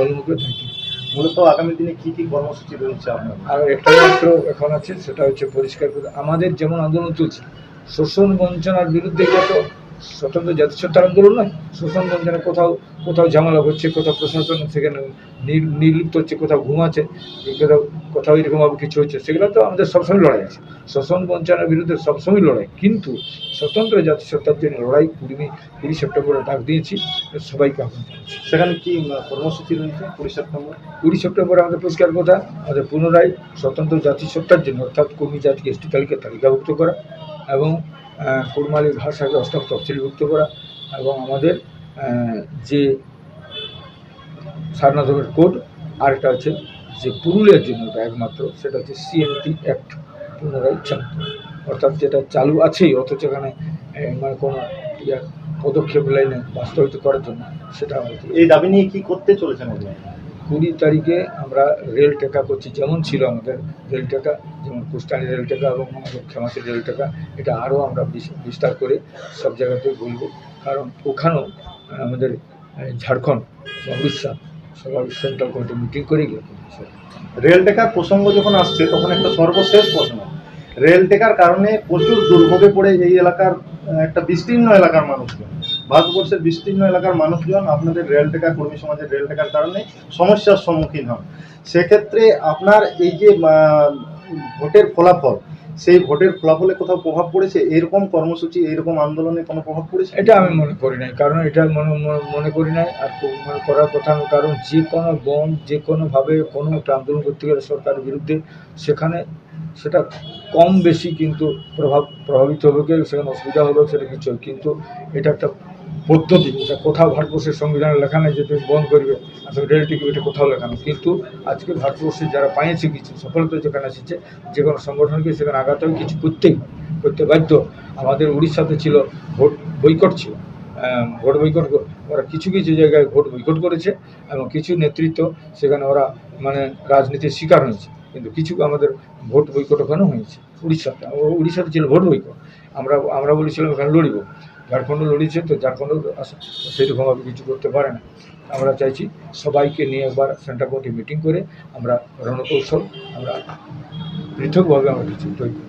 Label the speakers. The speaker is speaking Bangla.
Speaker 1: কর্মকে থাকি
Speaker 2: মূলত আগামী দিনে কী কী কর্মসূচি রয়েছে আপনার?
Speaker 1: আর একটা মাত্র এখন আছে, সেটা হচ্ছে পরিষ্কার করে আমাদের যেমন আন্দোলন চলছে, শোষণ বঞ্চনার বিরুদ্ধে এটা তো স্বতন্ত্র জাতিসত্তার আন্দোলন নয় শোষণ বঞ্চনা কোথাও কোথাও ঝামেলা হচ্ছে কোথাও প্রশাসন সেখানে নির- নির্লিপ্ত হচ্ছে কোথাও ঘুমাচ্ছে কোথাও কোথাও এরকমভাবে কিছু হচ্ছে সেগুলো তো আমাদের সবসময় লড়াই আছে। শোষণ বঞ্চনার বিরুদ্ধে সবসময় লড়াই কিন্তু স্বতন্ত্র জাতিসত্তার জন্য লড়াই কুড়ি কুড়ি সেপ্টেম্বরে ডাক দিয়েছি সবাইকে আহ্বান জানাচ্ছি।
Speaker 2: সেখানে কি কর্মসূচি রয়েছে কুড়ি সেপ্টেম্বর?
Speaker 1: কুড়ি সেপ্টেম্বর আমাদের পরিষ্কার কথা আমাদের পুনরায় স্বতন্ত্র জাতিসত্তার জন্য অর্থাৎ কর্মী জাতিকে এসটি তালিকায় তালিকাভুক্ত করা। এবং আহ, কুড়মালি ভাষাকে অষ্টম তফসিলভুক্ত করা এবং আমাদের যে সারনাথবের কোড আরেকটা হচ্ছে যে পুরুলিয়ার জন্য ওটা একমাত্র সেটা হচ্ছে সিএনটি অ্যাক্ট পুনরায় চালু। অর্থাৎ যেটা চালু আছেই অথচ এখানে মানে কোনো পদক্ষেপ লাইনে বাস্তবায়িত করার জন্য সেটা
Speaker 2: এই দাবি নিয়ে কি করতে চলেছেন
Speaker 1: কুড়ি তারিখে আমরা রেল টেকা করছি, যেমন ছিল আমাদের রেল টেকা, যেমন কুষ্টানি রেল টেকা এবং আমাদের ক্ষমাসী রেল টেকা, এটা আরও আমরা বিস- বিস্তার করে সব জায়গাতে বলব। কারণ ওখানেও আমাদের ঝাড়খণ্ড বা উড়িষ্যা সবার সেন্ট্রাল কমিটি মিটিং করে গিয়ে
Speaker 2: রেল টেকার প্রসঙ্গ যখন আসছে, তখন একটা সর্বশেষ প্রশ্ন। রেল টেকার কারণে প্রচুর দুর্ভোগে পড়ে এই এলাকার একটা বিস্তীর্ণ এলাকার মানুষজন। ভারতবর্ষের বিস্তীর্ণ এলাকার মানুষজন আপনাদের রেল টেকা কর্মী সমাজের রেল টেকার কারণে সমস্যার সম্মুখীন হন। সেক্ষেত্রে আপনার এই যে ভোটের ফলাফল, সেই ভোটের ফলাফলে কোথাও প্রভাব পড়েছে? এরকম কর্মসূচি, এরকম আন্দোলনে কোনো প্রভাব পড়েছে?
Speaker 1: এটা আমি মনে করি নাই, কারণ এটা মনে, মনে- করি নাই। আর মনে করার কথা না, কারণ যে কোনো বন, যে কোনোভাবে কোনো একটা আন্দোলন করতে গেলে সরকারের বিরুদ্ধে, সেখানে সেটা কম বেশি কিন্তু প্রভাব, প্রভাবিত হবে, সেখানে অসুবিধা হবে সেটা কিছু কিন্তু এটা একটা পদ্ধতি এটা কোথাও ভারতবর্ষের সংবিধানে লেখা নেই যে তুমি বন্ধ করবে আসলে রেল টিকিট কোথাও লেখা নেই। কিন্তু আজকে ভারতবর্ষে যারা পাইছে কিছু সফলতা যেখানে এসেছে যে কোনো সংগঠনকে সেখানে আগাতে হবে কিছু করতেই করতে বাধ্য। আমাদের উড়িষ্যাতে ছিল ভোট বৈকট ছিল। ভোট বৈকট ওরা কিছু কিছু জায়গায় ভোট বৈকট করেছে এবং কিছু নেতৃত্ব সেখানে ওরা মানে রাজনীতির শিকার হয়েছে। কিন্তু কিছু আমাদের ভোট বৈকট ওখানেও হয়েছে, উড়িষ্যাতে। উড়িষ্যাতে ছিল ভোট বৈকট। আমরা আমরা বলেছিলাম ওখানে লড়িব। ঝাড়খণ্ড লড়িয়েছে তো ঝাড়খণ্ড সেরকমভাবে কিছু করতে পারে না আমরা চাইছি সবাইকে নিয়ে একবার সেন্টার কমিটি মিটিং করে আমরা রণকৌশল আমরা পৃথকভাবে আমরা কিছু তৈরি।